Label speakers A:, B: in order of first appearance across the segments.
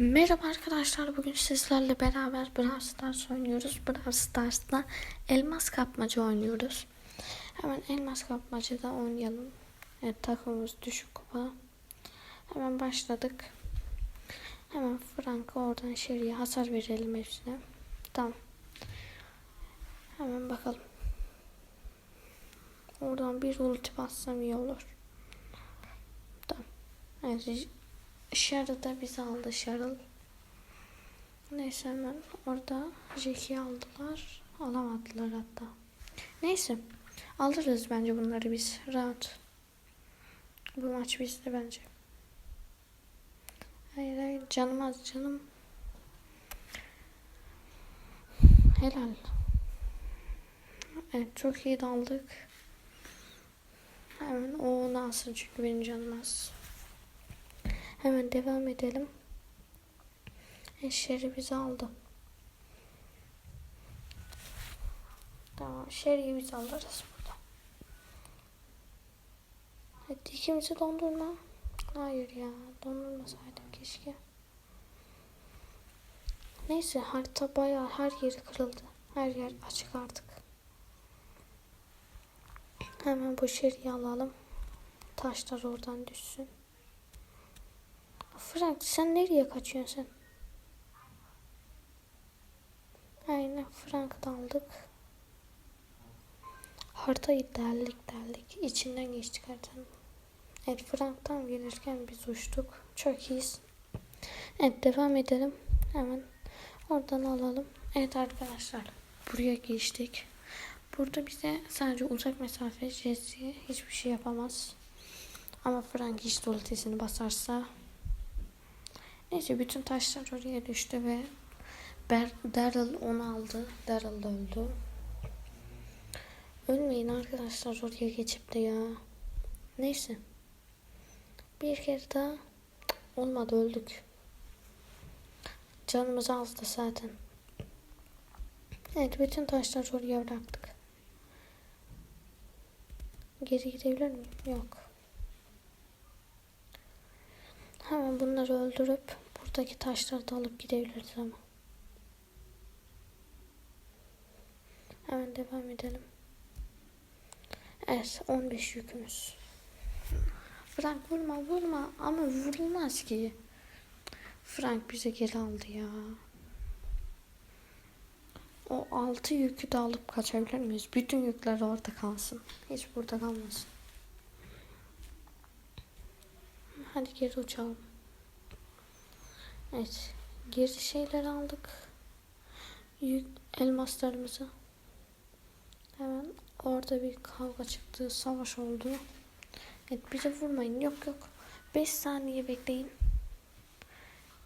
A: Merhaba arkadaşlar bugün sizlerle beraber Brawl Stars oynuyoruz. Brawl Stars'ta elmas kapmaca oynuyoruz. Hemen elmas kapmacada oynayalım. Evet takımımız düşük kupa. Hemen başladık. Hemen Frank'a oradan Sherry'e hasar verelim hepsine. Tamam. Hemen bakalım. Oradan bir ulti bassam iyi olur. Tamam. Evet, Cheryl da bizi aldı Cheryl. Neyse hemen orada Jack'i aldılar. Alamadılar hatta. Neyse. Alırız bence bunları biz. Rahat. Bu maç bizde bence. Hayır hayır canım az canım. Helal. Evet çok iyi daldık. Hemen o onu alsın çünkü benim canım az. Hemen devam edelim. Sherry bizi aldı. Tamam Sherry'i biz alırız burada. Hadi ikimizi dondurma. Hayır ya dondurmasaydım keşke. Neyse harita bayağı her yeri kırıldı. Her yer açık artık. Hemen bu Sherry'i alalım. Taşlar oradan düşsün. Frank sen nereye kaçıyorsun sen? Aynen Frank da aldık. Haritayı derlik derlik. İçinden geçtik haritanın. Evet Frank'tan gelirken biz uçtuk. Çok iyiyiz. Evet devam edelim. Hemen oradan alalım. Evet arkadaşlar. Buraya geçtik. Burada bize sadece uzak mesafe Jesse hiçbir şey yapamaz. Ama Frank hiç ultisini basarsa Neyse bütün taşlar oraya düştü ve Ber Daryl onu aldı. Daryl da öldü. Ölmeyin arkadaşlar oraya geçip de ya. Neyse. Bir kere daha olmadı öldük. Canımız azdı zaten. Evet bütün taşlar oraya bıraktık. Geri gidebilir miyim? Yok. Hemen bunları öldürüp buradaki taşları da alıp gidebiliriz ama. Hemen devam edelim. Evet 15 yükümüz. Frank vurma vurma ama vurulmaz ki. Frank bize geri aldı ya. O altı yükü de alıp kaçabilir miyiz? Bütün yükler orada kalsın. Hiç burada kalmasın. Hadi geri uçalım. Evet. Geri şeyler aldık. Yük elmaslarımızı. Hemen orada bir kavga çıktı. Savaş oldu. Evet bize vurmayın. Yok yok. 5 saniye bekleyin.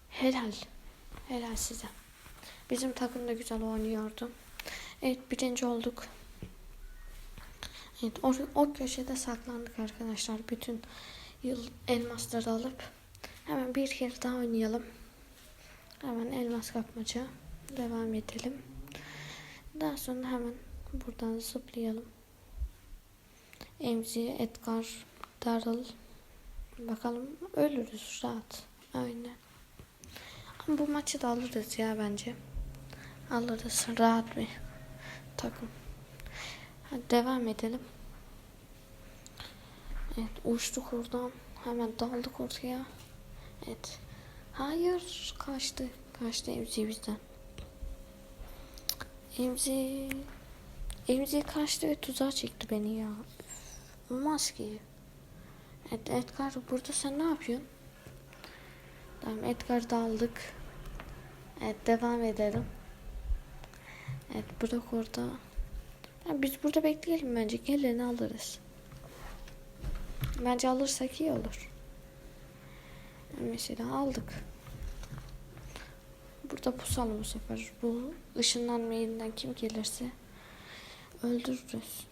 A: Helal. Helal size. Bizim takım da güzel oynuyordu. Evet birinci olduk. Evet o, o köşede saklandık arkadaşlar. Bütün yıl elmasları alıp hemen bir kere daha oynayalım. Hemen elmas kapmaca devam edelim. Daha sonra hemen buradan zıplayalım. Emzi, Edgar, Daryl. Bakalım ölürüz rahat. Aynen. Ama bu maçı da alırız ya bence. Alırız rahat bir takım. Hadi devam edelim. Evet uçtuk oradan. Hemen daldık ortaya. Evet. Hayır kaçtı. Kaçtı Emzi bizden. Emzi Emzi kaçtı ve tuzağa çekti beni ya. Olmaz ki. Evet Edgar burada sen ne yapıyorsun? Tamam Edgar da aldık. Evet devam edelim. Evet bırak orada. Ya, biz burada bekleyelim bence. Geleni alırız. Bence alırsak iyi olur. Mesela aldık. Burada pusalım bu sefer. Bu ışınlanma yerinden kim gelirse öldürürüz.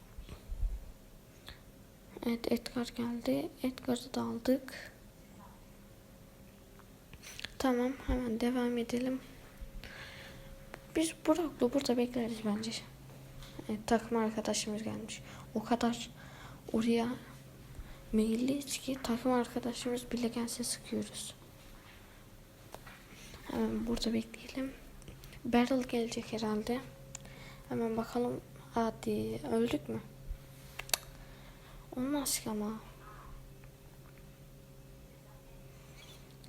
A: Evet Edgar geldi. Edgar'ı da aldık. Tamam hemen devam edelim. Biz Burak'la burada bekleriz bence. Evet, takım arkadaşımız gelmiş. O kadar oraya meyilliyiz ki takım arkadaşımız bile gelse sıkıyoruz. Ee, burada bekleyelim. Beryl gelecek herhalde. Hemen bakalım. Hadi öldük mü? Olmaz ki ama.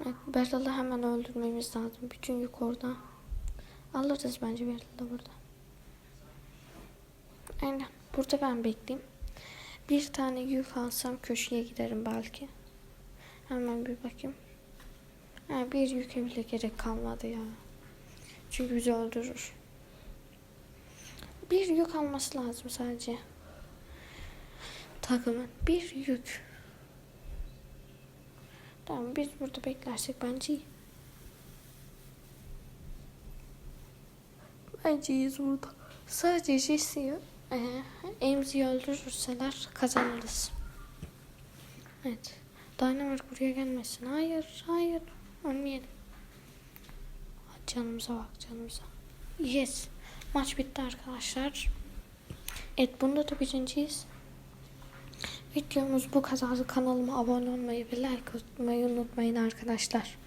A: Evet, Beryl'ı hemen öldürmemiz lazım. Bütün yük orada. Alırız bence Beryl'ı burada. Aynen. Burada ben bekleyeyim. Bir tane yük alsam köşeye giderim belki. Hemen bir bakayım. Ha, bir yüke bile gerek kalmadı ya. Çünkü bizi öldürür. Bir yük alması lazım sadece. Takımın bir yük. Tamam biz burada beklersek bence iyi. Bence iyiyiz burada. Sadece Jesse'yi e, Emzi'yi öldürürseler kazanırız. Evet. Dynamite buraya gelmesin. Hayır, hayır. Ölmeyelim. Canımıza bak, canımıza. Yes. Maç bitti arkadaşlar. Evet, bunda da birinciyiz. Videomuz bu kadardı. Kanalıma abone olmayı ve like atmayı unutmayın arkadaşlar.